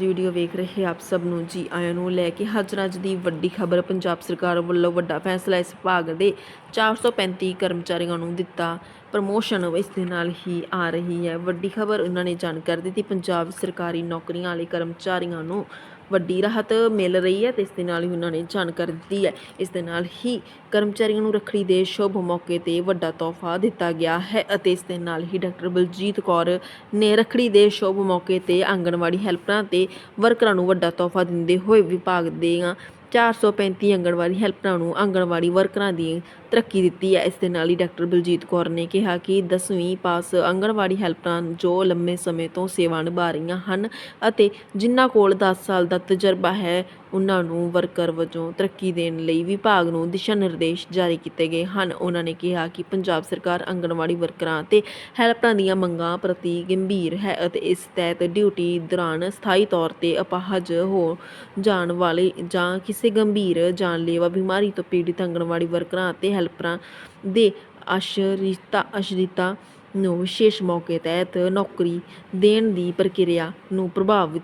Video ਵੇਖ ਰਹੇ ਆਪ ਸਭ ਨੂੰ ਜੀ ਆਇਆਂ ਨੂੰ ਲੈ ਕੇ ਹਾਜ਼ਰ ਅੱਜ ਦੀ ਵੱਡੀ ਖਬਰ, ਪੰਜਾਬ ਸਰਕਾਰ ਵੱਲੋਂ ਵੱਡਾ ਫੈਸਲਾ ਇਸ ਭਾਗ ਦੇ 435 ਕਰਮਚਾਰੀਆਂ ਨੂੰ ਦਿੱਤਾ। ਪ੍ਰਮੋਸ਼ਨ ਇਸ ਦੇ ਨਾਲ ਹੀ ਆ ਰਹੀ ਹੈ। ਵੱਡੀ ਖਬਰ ਉਹਨਾਂ ਨੇ ਜਾਣਕਾਰੀ ਦਿੱਤੀ, ਪੰਜਾਬ ਸਰਕਾਰੀ ਨੌਕਰੀਆਂ ਵਾਲੇ ਕਰਮਚਾਰੀਆਂ ਨੂੰ ਵੱਡੀ ਰਾਹਤ ਮਿਲ ਰਹੀ ਹੈ ਤੇ ਇਸ ਦੇ ਨਾਲ ਹੀ ਉਹਨਾਂ ਨੇ ਜਾਣਕਾਰੀ ਦਿੱਤੀ ਹੈ। ਇਸ ਦੇ ਨਾਲ ਹੀ ਕਰਮਚਾਰੀਆਂ ਨੂੰ ਰੱਖੜੀ ਦੇ ਸ਼ੁਭ ਮੌਕੇ ਤੇ ਵੱਡਾ ਤੋਹਫਾ ਦਿੱਤਾ ਗਿਆ ਹੈ ਅਤੇ ਇਸ ਦੇ ਨਾਲ ਹੀ ਡਾਕਟਰ ਬਲਜੀਤ ਕੌਰ ਨੇ ਰੱਖੜੀ ਦੇ ਸ਼ੁਭ ਮੌਕੇ ਤੇ ਆਂਗਣਵਾੜੀ ਹੈਲਪਰਾਂ ਤੇ ਵਰਕਰਾਂ ਨੂੰ ਵੱਡਾ ਤੋਹਫਾ ਦਿੰਦੇ ਹੋਏ ਵਿਭਾਗ ਦੀਆਂ 435 ਆਂਗਣਵਾੜੀ ਹੈਲਪਰਾਂ ਨੂੰ ਆਂਗਣਵਾੜੀ ਵਰਕਰਾਂ ਦੀ ਤਰੱਕੀ ਦਿੱਤੀ ਹੈ। ਇਸ ਦੇ ਨਾਲ ਹੀ ਡਾਕਟਰ ਬਲਜੀਤ ਕੌਰ ਨੇ ਕਿਹਾ ਕਿ 10ਵੀਂ ਪਾਸ ਆਂਗਣਵਾੜੀ ਹੈਲਪਰਾਂ ਜੋ ਲੰਮੇ ਸਮੇਂ ਤੋਂ ਸੇਵਾ ਨਿਭਾ ਰਹੀਆਂ ਹਨ ਅਤੇ ਜਿਨ੍ਹਾਂ ਕੋਲ 10 ਸਾਲ ਦਾ ਤਜਰਬਾ ਹੈ, ਉਹਨਾਂ ਨੂੰ ਵਰਕਰ ਵਜੋਂ ਤਰੱਕੀ ਦੇਣ ਲਈ ਵਿਭਾਗ ਨੂੰ ਦਿਸ਼ਾ ਨਿਰਦੇਸ਼ ਜਾਰੀ ਕੀਤੇ ਗਏ ਹਨ। ਉਹਨਾਂ ਨੇ ਕਿਹਾ ਕਿ ਪੰਜਾਬ ਸਰਕਾਰ ਆਂਗਣਵਾੜੀ ਵਰਕਰਾਂ ਤੇ ਹੈਲਪਰਾਂ ਦੀਆਂ ਮੰਗਾਂ ਪ੍ਰਤੀ ਗੰਭੀਰ ਹੈ ਅਤੇ ਇਸ ਤਹਿਤ ਡਿਊਟੀ ਦੌਰਾਨ ਸਥਾਈ ਤੌਰ ਤੇ ਅਪਾਹਜ ਹੋ ਜਾਣ ਵਾਲੇ ਜਾਂ ਕਿਸੇ ਗੰਭੀਰ, ਜਾਨਲੇਵਾ ਬਿਮਾਰੀ ਤੋਂ ਪੀੜਿਤ ਆਂਗਣਵਾੜੀ ਵਰਕਰਾਂ ਅਤੇ ਹੈਲਪਰਾਂ ਦੇ ਆਸ਼ਰਿਤਾ ਆਸ਼ਰਿਤਾ ਨੂੰ ਵਿਸ਼ੇਸ਼ ਮੌਕੇ ਤਹਿਤ ਨੌਕਰੀ ਦੇਣ ਦੀ ਪ੍ਰਕਿਰਿਆ ਨੂੰ ਪ੍ਰਭਾਵਿਤ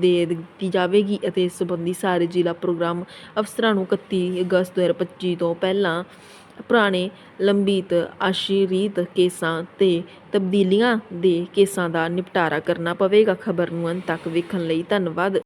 ਦੇ ਦਿੱਤੀ ਜਾਵੇਗੀ ਅਤੇ ਇਸ ਸੰਬੰਧੀ ਸਾਰੇ ਜ਼ਿਲ੍ਹਾ ਪ੍ਰੋਗਰਾਮ ਅਫਸਰਾਂ ਨੂੰ 31 ਅਗਸਤ 2025 ਤੋਂ ਪਹਿਲਾਂ ਪੁਰਾਣੇ ਲੰਬਿਤ ਆਸ਼ਰਿਤ ਕੇਸਾਂ ਤੇ ਤਬਦੀਲੀਆਂ ਦੇ ਕੇਸਾਂ ਦਾ ਨਿਪਟਾਰਾ ਕਰਨਾ ਪਵੇਗਾ। ਖਬਰ ਨੂੰ ਅੰਤ ਤੱਕ ਵੇਖਣ ਲਈ ਧੰਨਵਾਦ।